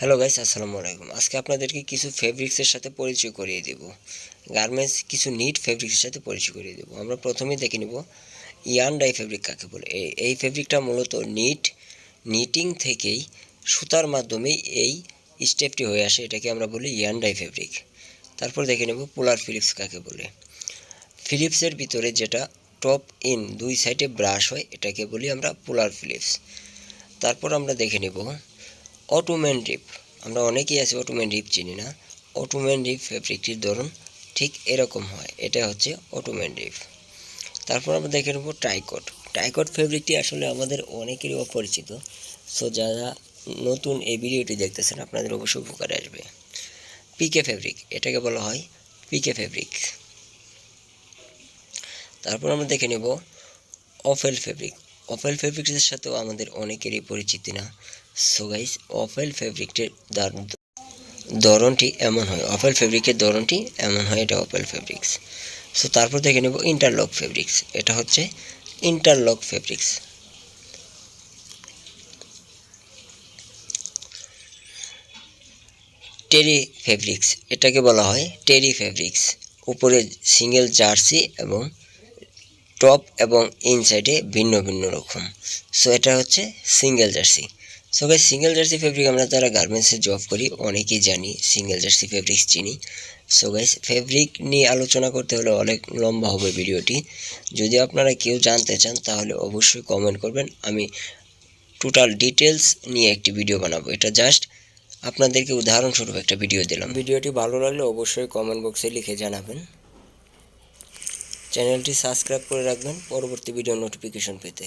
Hello guys আসসালামু আলাইকুম আজকে আপনাদেরকে কিছু ফেব্রিক্সের সাথে পরিচয় করিয়ে দেব। গার্মেন্টস কিছু নিট ফেব্রিক্সের সাথে পরিচয় করিয়ে দেব। আমরা প্রথমেই দেখে নিব ইয়ান ডাই ফেব্রিক কাকে বলে। এই ফেব্রিকটা মূলত নিট নিটিং থেকেই সুতার মাধ্যমেই এই স্টেপটি হয়ে আসে। এটাকে আমরা বলি ইয়ান ডাই ফেব্রিক তারপর দেখে নেব পোলার ফিলিপস কাকে বলে। ফিলিপসের ভিতরে যেটা টপ ইন দুই সাইডে ব্রাশ হয়, এটাকে বলি আমরা পোলার ফিলিপস তারপর আমরা দেখে নেব অটোম্যান রিপ আমরা অনেকেই আছি অটোম্যান রিপ চিনি না। অটোম্যান রিপ ফেব্রিকটির ধরন ঠিক এরকম হয়। এটা হচ্ছে অটোম্যান রিপ তারপর আমরা দেখে নেব ট্রাইকট ট্রাইকট ফেব্রিকটি আসলে আমাদের অনেকেরই অপরিচিত। সো যারা নতুন এই ভিডিওটি দেখতেছেন, আপনাদের অবশ্যই উপকারে আসবে। পিকে ফেব্রিক এটাকে বলা হয় পিকে ফেব্রিক তারপর আমরা দেখে নেব অফেল ফেব্রিক অফেল ফেব্রিক্সের সাথেও আমাদের অনেকেরই পরিচিতি না। সো গাইস অফেল ফেব্রিকের ধরনটি এমন হয়। অফেল ফেব্রিকের ধরনটি এমন হয়, এটা অফেল ফেব্রিক্স সো তারপর দেখে নেব ইন্টারলক ফেব্রিক্স এটা হচ্ছে ইন্টারলক ফেব্রিক্স টেরি ফেব্রিক্স এটাকে বলা হয় টেরি ফেব্রিক্স উপরে সিঙ্গেল জার্সি এবং টপ এবং ইনসাইডে ভিন্ন ভিন্ন রকম। সো এটা হচ্ছে single jersey so guy single jersey fabric আমরা যারা গার্মেন্টসে জব করি, অনেকেই জানি সিঙ্গেল জার্সি ফেব্রিক্স চিনি। সো গাইস ফেব্রিক নিয়ে আলোচনা করতে হলে অনেক লম্বা হবে ভিডিওটি। যদি আপনারা কেউ জানতে চান, তাহলে অবশ্যই কমেন্ট করবেন। আমি টোটাল ডিটেলস নিয়ে একটি ভিডিও বানাবো। এটা জাস্ট আপনাদেরকে উদাহরণস্বরূপ একটা ভিডিও দিলাম। ভিডিওটি ভালো লাগলে অবশ্যই কমেন্ট বক্সে লিখে জানাবেন। চ্যানেলটি সাবস্ক্রাইব করে রাখবেন। পরবর্তী ভিডিও নোটিফিকেশন পেতে।